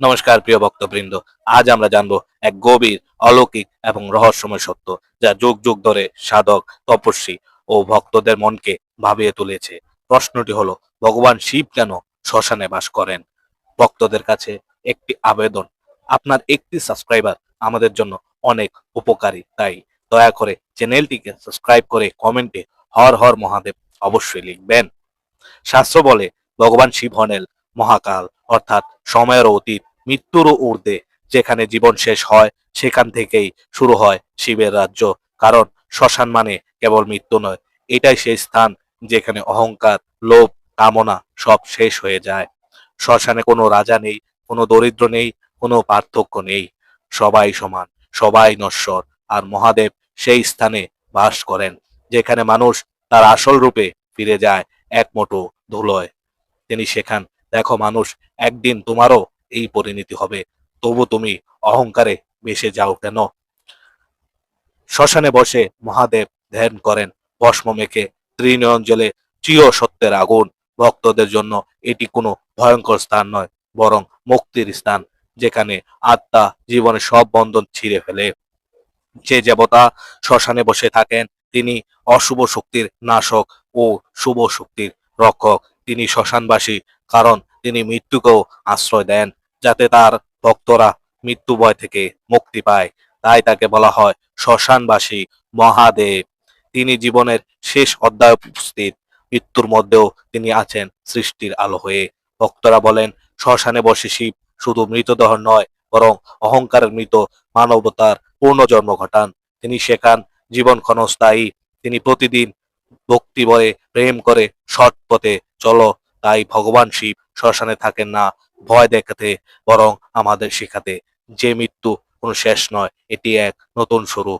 নমস্কার, প্রিয় ভক্তবৃন্দ। আজ আমরা জানব এক গভীর, অলৌকিক এবং রহস্যময় সত্য যা যুগ যুগ ধরে সাধক, তপস্বী ও ভক্তদের মনকে ভাবিয়ে তুলেছে। প্রশ্নটি হলো, ভগবান শিব কেন শ্মশানে বাস করেন? ভক্তদের কাছে একটি আবেদন। আপনার একটি সাবস্ক্রাইবার আমাদের জন্য অনেক উপকারী, তাই দয়া করে চ্যানেলটিকে সাবস্ক্রাইব করে কমেন্টে হর হর মহাদেব অবশ্যই লিখবেন। শাস্ত্র বলে, ভগবান শিব হনেন মহাকাল, অর্থাৎ সময়ের অতীত, মৃত্যুরও ঊর্ধ্বে, যেখানে জীবন শেষ হয়, সেখান থেকেই শুরু হয় শিবের রাজ্য। কারণ শ্মশান মানে কেবল মৃত্যু নয়, এটাই সেই স্থান যেখানে অহংকার, লোভ, কামনা সব শেষ হয়ে যায়। শ্মশানে কোনো রাজা নেই, কোনো দরিদ্র নেই, কোনো পার্থক্য নেই। সবাই সমান, সবাই নশ্বর, আর মহাদেব সেই স্থানে বাস করেন, যেখানে মানুষ তার আসল রূপে ফিরে যায়, এক মুঠো ধুলোয়। তিনি সেখান দেখো মানুষ, একদিন তোমারও এই পরিণতি হবে। তবু তুমি অহংকারে ভেসে যাও কেন? শ্মশানে বসে মহাদেব ধ্যান করেন। ভস্ম মেখে ত্রিনয়ন জলে চির সত্যের আগুন। ভক্তদের জন্য এটি কোনো ভয়ঙ্কর স্থান নয়, বরং মুক্তির স্থান, যেখানে আত্মা জীবনের সব বন্ধন ছিঁড়ে ফেলে। যে দেবতা শ্মশানে বসে থাকেন, তিনি অশুভ শক্তির নাশক ও শুভ শক্তির রক্ষক। তিনি শ্মশানবাসী, কারণ তিনি মৃত্যুকেও আশ্রয় দেন যাতে তার ভক্তরা মৃত্যু ভয় থেকে মুক্তি পায়। তাই তাকে বলা হয় শ্মশানবাসী মহাদেব। তিনি জীবনের শেষ অধ্যায় উপস্থিত। মৃত্যুর মধ্যেও তিনি আছেন সৃষ্টির আলো হয়ে। ভক্তরা বলেন, শ্মশানে বসে শিব শুধু মৃতদেহ নয়, বরং অহংকারের মৃত মানবতার পূর্ণজন্ম ঘটান। তিনি শেখান, জীবন ক্ষণস্থায়ী। তিনি প্রতিদিন ভক্তি ভরে প্রেম করে সৎ পথে চলো, তাই ভগবান শিব শ্মশানে থাকেন না, ভয় দেখাতে, বরং আমাদের শেখাতে। যে মৃত্যু কোনো শেষ নয়, এটি এক নতুন শুরু